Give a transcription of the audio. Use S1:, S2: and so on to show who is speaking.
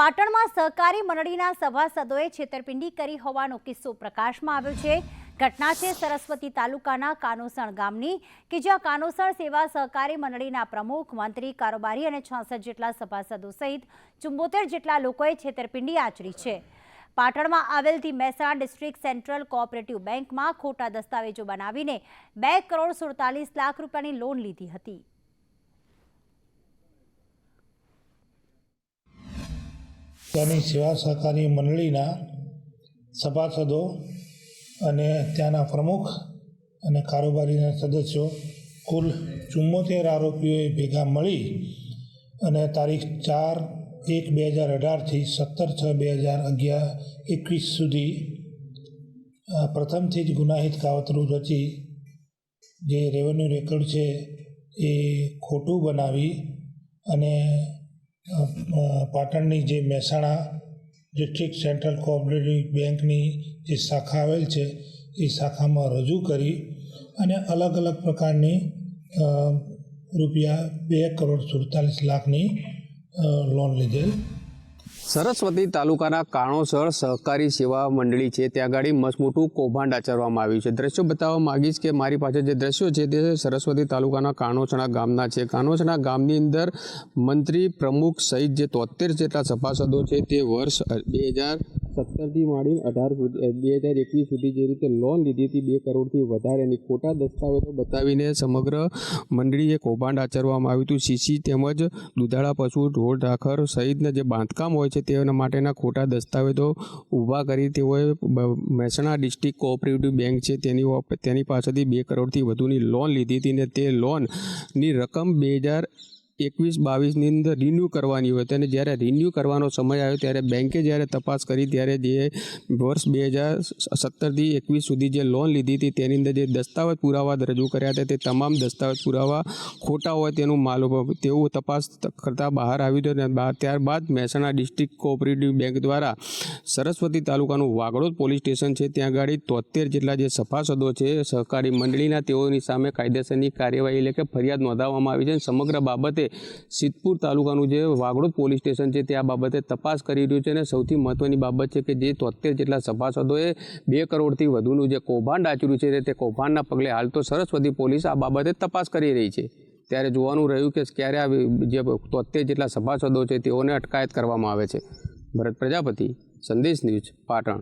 S1: પાટણમાં સહકારી મંડળીના સભાસદોએ છેતરપિંડી કરી હોવાનો કિસ્સો પ્રકાશમાં આવ્યો છે. ઘટના છે સરસ્વતી તાલુકાના કાનોસણ ગામની, કે જ્યાં કાનોસણ સેવા સહકારી મંડળીના પ્રમુખ, મંત્રી, કારોબારી અને છાસઠ જેટલા સભાસદો સહિત ચુંબોતેર જેટલા લોકોએ છેતરપિંડી આચરી છે. પાટણમાં આવેલથી મહેસાણા ડિસ્ટ્રિક્ટ સેન્ટ્રલ કોઓપરેટિવ બેંકમાં ખોટા દસ્તાવેજો બનાવીને બે કરોડ સુડતાલીસ લાખ રૂપિયાની લોન લીધી હતી.
S2: ત્યાંની સેવા સહકારી મંડળીના સભાસદો અને ત્યાંના પ્રમુખ અને કારોબારીના સદસ્યો કુલ ચુમ્મોતેર આરોપીઓએ ભેગા મળી અને તારીખ ચાર એક બે હજાર અઢારથી સત્તર છ બે હજાર અગિયાર એકવીસ સુધી પ્રથમથી જ ગુનાહિત કાવતરું રચી જે રેવન્યુ રેકોર્ડ છે એ ખોટું બનાવી અને પાટણની જે મહેસાણા ડિસ્ટ્રિક્ટ સેન્ટ્રલ કોઓપરેટિવ બેંકની જે શાખા આવેલ છે, એ શાખામાં રજૂ કરી અને અલગ અલગ પ્રકારની રૂપિયા બે કરોડ સુડતાલીસ લાખની લોન લીધેલ.
S3: સરસ્વતી તાલુકાના કાણોસર સહકારી સેવા મંડળી છે. ત્યાં આગળ મસ્ત મોટું કૌભાંડ આચરવામાં આવ્યું છે. દ્રશ્યો બતાવવા માગીશ કે મારી પાસે જે દ્રશ્યો છે તે સરસ્વતી તાલુકાના કાણોસણા ગામના છે. કાણોસણા ગામની અંદર મંત્રી પ્રમુખ સહિત જે તોતેર જેટલા સભાસદો છે તે વર્ષ બે હજાર સત્તરથી માંડીને અઢાર સુધી બે હજાર એકવીસ સુધી જે રીતે લોન લીધી હતી, બે કરોડથી વધારેની ખોટા દસ્તાવેજો બતાવીને સમગ્ર મંડળીએ કૌભાંડ આચરવામાં આવ્યું હતું. સીસી તેમજ દુધાળા પશુ ઢોર ઢાખર સહિતના જે બાંધકામ હોય છે, તેના માટેના ખોટા દસ્તાવેજો ઊભા કરી તેઓએ મહેસાણા ડિસ્ટ્રિક્ટ કોઓપરેટિવ બેંક છે, તેની તેની પાસેથી બે કરોડથી વધુની લોન લીધી હતી ને તે લોનની રકમ બે હજાર એકવીસ બાવીસની અંદર રિન્યૂ કરવાની હોય તેને જ્યારે રિન્યૂ કરવાનો સમય આવ્યો ત્યારે બેંકે જ્યારે તપાસ કરી ત્યારે જે વર્ષ બે હજાર સત્તરથી એકવીસ સુધી જે લોન લીધી હતી તેની અંદર જે દસ્તાવેજ પુરાવા રજૂ કર્યા હતા તે તમામ દસ્તાવેજ પુરાવા ખોટા હોય તેનું માલુમ તેવું તપાસ કરતાં બહાર આવ્યું હતું અને ત્યારબાદ મહેસાણા ડિસ્ટ્રિક્ટ કોઓપરેટિવ બેંક દ્વારા સરસ્વતી તાલુકાનું વાગડોદ પોલીસ સ્ટેશન છે ત્યાં આગળ તોતેર જેટલા જે સભાસદો છે સહકારી મંડળીના તેઓની સામે કાયદેસરની કાર્યવાહી એટલે કે ફરિયાદ નોંધાવવામાં આવી છે સમગ્ર બાબતે સિદ્ધપુર તાલુકાનું જે વાગડોદ પોલીસ સ્ટેશન છે, તે આ બાબતે તપાસ કરી રહ્યું છે અને સૌથી મહત્ત્વની બાબત છે કે જે તોતેર જેટલા સભાસદોએ બે કરોડથી વધુનું જે કૌભાંડ આચર્યું છે, તે કૌભાંડના પગલે હાલ તો સરસ્વતી પોલીસ આ બાબતે તપાસ કરી રહી છે. ત્યારે જોવાનું રહ્યું કે ક્યારે આ જે તોતેર જેટલા સભાસદો છે, તેઓને અટકાયત કરવામાં આવે છે. ભરત પ્રજાપતિ, સંદેશ ન્યૂઝ પાટણ.